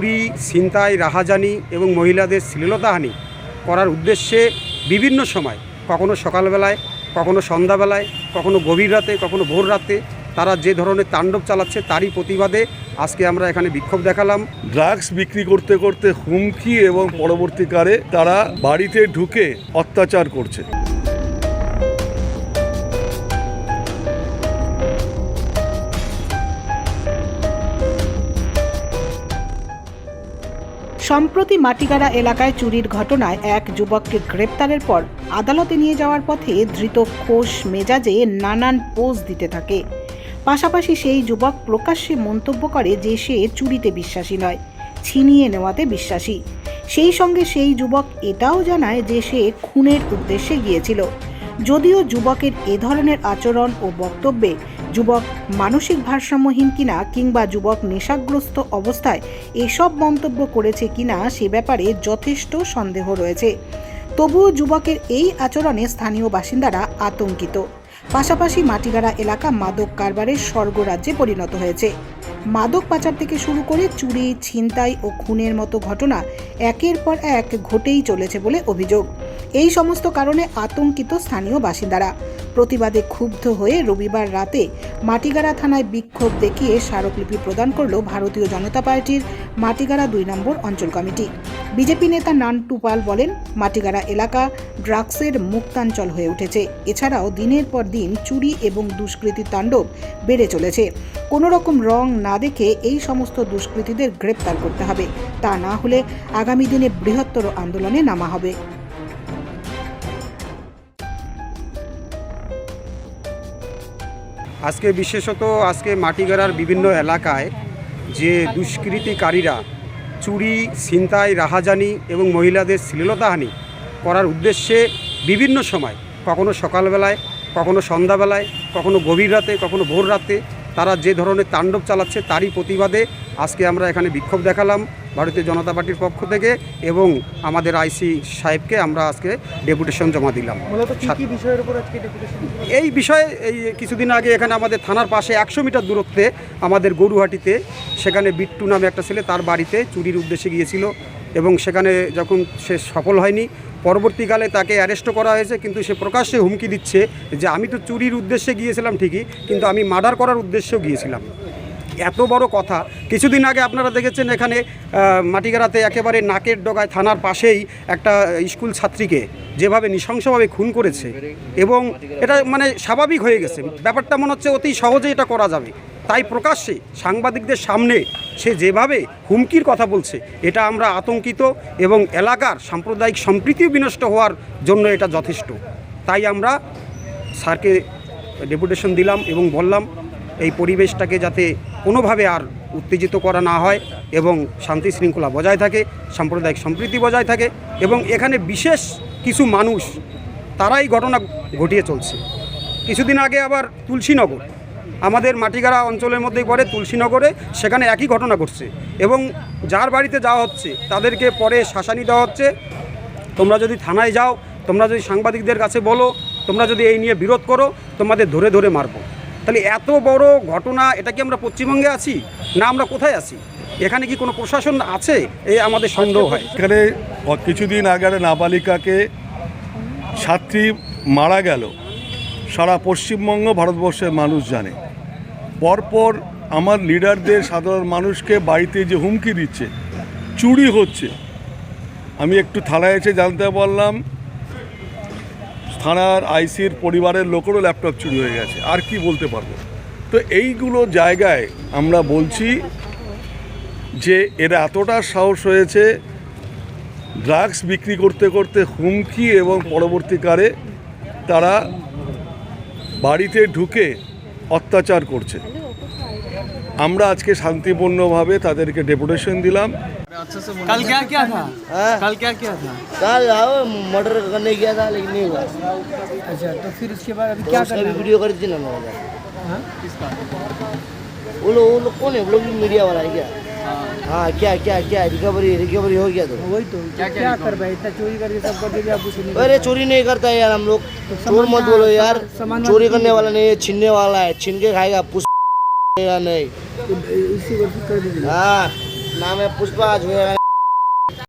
চুরি, ছিনতাই, রাহাজানি এবং মহিলাদের শ্লীলতাহানি করার উদ্দেশ্যে বিভিন্ন সময়, কখনো সকালবেলায়, কখনো সন্ধ্যাবেলায়, কখনো গভীর রাতে, কখনো ভোর রাতে তারা যে ধরনের তাণ্ডব চালাচ্ছে তারই প্রতিবাদে আজকে আমরা এখানে বিক্ষোভ দেখালাম। ড্রাগস বিক্রি করতে করতে হুমকি এবং পরবর্তীকালে তারা বাড়িতে ঢুকে অত্যাচার করছে। সম্প্রতি মাটিগাড়া এলাকায় চুরির ঘটনায় এক যুবককে গ্রেপ্তারের পর আদালতে নিয়ে যাওয়ার পথে ধৃত খোশ মেজাজে নানান পোজ দিতে থাকে। পাশাপাশি সেই যুবক প্রকাশ্যে মন্তব্য করে যে সে চুরিতে বিশ্বাসী নয়, ছিনিয়ে নেওয়াতে বিশ্বাসী। সেই সঙ্গে সেই যুবক এটাও জানায় যে সে খুনের উদ্দেশ্যে গিয়েছিল। যদিও যুবকের এ ধরনের আচরণ ও বক্তব্যে যুবক মানসিক ভারসাম্যহীন কিনা কিংবা যুবক নেশাগ্রস্ত অবস্থায় এসব মন্তব্য করেছে কিনা সে ব্যাপারে যথেষ্ট সন্দেহ রয়েছে। তবুও যুবকের এই আচরণে স্থানীয় বাসিন্দারা আতঙ্কিত। পাশাপাশি মাটিগাড়া এলাকা মাদক কারবারের স্বর্গরাজ্যে পরিণত হয়েছে। মাদক পাচার থেকে শুরু করে চুরি, ছিনতাই ও খুনের মতো ঘটনা একের পর এক ঘটেই চলেছে বলে অভিযোগ। এই সমস্ত কারণে আতঙ্কিত স্থানীয় বাসিন্দারা। প্রতিবাদে ক্ষুব্ধ হয়ে রবিবার রাতে মাটিগাড়া থানায় বিক্ষোভ দেখিয়ে স্মারকলিপি প্রদান করল ভারতীয় জনতা পার্টির মাটিগাড়া দুই নম্বর অঞ্চল কমিটি। বিজেপি নেতা নান্টু পাল বলেন, মাটিগাড়া এলাকা ড্রাগসের মুক্তাঞ্চল হয়ে উঠেছে। এছাড়াও দিনের পর দিন চুরি এবং দুষ্কৃতির তাণ্ডব বেড়ে চলেছে। কোনো রকম রং না দেখে এই সমস্ত দুষ্কৃতীদের গ্রেপ্তার করতে হবে। তা না হলে আগামী দিনে বৃহত্তর আন্দোলনে নামা হবে। আজকে বিশেষত আজকে মাটিগাড়ার বিভিন্ন এলাকায় যে দুষ্কৃতিকারীরা চুরি, ছিনতাই, রাহাজানি এবং মহিলাদের শ্লীলতাহানি করার উদ্দেশ্যে বিভিন্ন সময়, কখনো সকালবেলায়, কখনো সন্ধ্যাবেলায়, কখনো গভীর রাতে, কখনো ভোর রাতে তারা যে ধরনের তাণ্ডব চালাচ্ছে তারই প্রতিবাদে আজকে আমরা এখানে বিক্ষোভ দেখালাম। ভারতীয় জনতা পার্টির পক্ষ থেকে এবং আমাদের আইসি সাহেবকে আমরা আজকে ডেপুটেশন জমা দিলাম। এই বিষয়ে এই কিছুদিন আগে এখানে আমাদের থানার পাশে একশো মিটার দূরত্বে আমাদের গরুহাটিতে সেখানে বিট্টু নামে একটা ছেলে তার বাড়িতে চুরির উদ্দেশ্যে গিয়েছিল এবং সেখানে যখন সে সফল হয়নি পরবর্তীকালে তাকে অ্যারেস্টও করা হয়েছে কিন্তু সে প্রকাশ্যে হুমকি দিচ্ছে যে আমি তো চুরির উদ্দেশ্যে গিয়েছিলাম ঠিকই কিন্তু আমি মার্ডার করার উদ্দেশ্যেও গিয়েছিলাম। এত বড় কথা। কিছুদিন আগে আপনারা দেখেছেন এখানে মাটিগাড়াতে একেবারে নাকের ডগায় থানার পাশেই একটা স্কুল ছাত্রীকে যেভাবে নৃশংসভাবে খুন করেছে এবং এটা মানে স্বাভাবিক হয়ে গেছে। ব্যাপারটা মনে হচ্ছে অতি সহজে এটা করা যাবে। তাই প্রকাশ্যে সাংবাদিকদের সামনে সে যেভাবে হুমকির কথা বলছে, এটা আমরা আতঙ্কিত এবং এলাকার সাম্প্রদায়িক সম্প্রীতিও বিনষ্ট হওয়ার জন্য এটা যথেষ্ট। তাই আমরা স্যারকে ডেপুটেশন দিলাম এবং বললাম এই পরিবেশটাকে যাতে কোনোভাবে আর উত্তেজিত করা না হয় এবং শান্তি শৃঙ্খলা বজায় থাকে, সাম্প্রদায়িক সম্প্রীতি বজায় থাকে এবং এখানে বিশেষ কিছু মানুষ, তারাই ঘটনা ঘটিয়ে চলছে। কিছুদিন আগে আবার তুলসীনগর, আমাদের মাটিগাড়া অঞ্চলের মধ্যেই পড়ে তুলসীনগরে, সেখানে একই ঘটনা ঘটছে এবং যার বাড়িতে যাওয়া হচ্ছে, তাদেরকে পরে শাসানি দেওয়া হচ্ছে। তোমরা যদি থানায় যাও, তোমরা যদি সাংবাদিকদের কাছে বলো, তোমরা যদি এই নিয়ে বিরোধ করো, তোমাদের ধরে ধরে মারবো। তাহলে এত বড় ঘটনা, এটা কি আমরা পশ্চিমবঙ্গে আছি? না আমরা কোথায় আছি? এখানে কি কোনো প্রশাসন আছে? এই আমাদের সন্দেহ হয়। এখানে কিছুদিন আগে নাবালিকাকে ছাত্রী মারা গেল। সারা পশ্চিমবঙ্গ, ভারতবর্ষের মানুষ জানে। পরপর আমার লিডারদের, সাধারণ মানুষকে বাড়িতে যে হুমকি দিচ্ছে, চুরি হচ্ছে, আমি একটু থানায় এসে জানতে পারলাম থানার আইসির পরিবারের লোকেরও ল্যাপটপ চুরি হয়ে গেছে। আর কি বলতে পারব? তো এইগুলো জায়গায় আমরা বলছি যে এরা এতটা সাহস হয়েছে ড্রাগস বিক্রি করতে করতে হুমকি এবং পরবর্তীকালে তারা বাড়িতে ঢুকে অত্যাচার করছে। আমরা আজকে শান্তিপূর্ণভাবে তাদেরকে ডেপুটেশন দিলাম। कल क्या क्या था? आ? कल क्या क्या था? कल आओ मर्डर करने गया था लेकिन नहीं हुआ। अच्छा तो फिर उसके बाद अभी तो क्या करना वीडियो कर दी ना मेरा हाँ? किसका वो लोग वो लोग कौन है? वो लोग मीडिया वाला है क्या? हाँ क्या क्या क्या? रिकवरी रिकवरी हो गया तो। वही तो क्या क्या कर भाई? इतना चोरी करके सब कर आप कुछ नहीं अरे चोरी नहीं करता है यार हम लोग। चोर मत बोलो यार। चोरी करने वाला नहीं है छीनने वाला है। छीन के खाएगा पुस या नहीं। तो इसी को कर दीजिए हाँ। नाम है पुष्पा आज हुएगा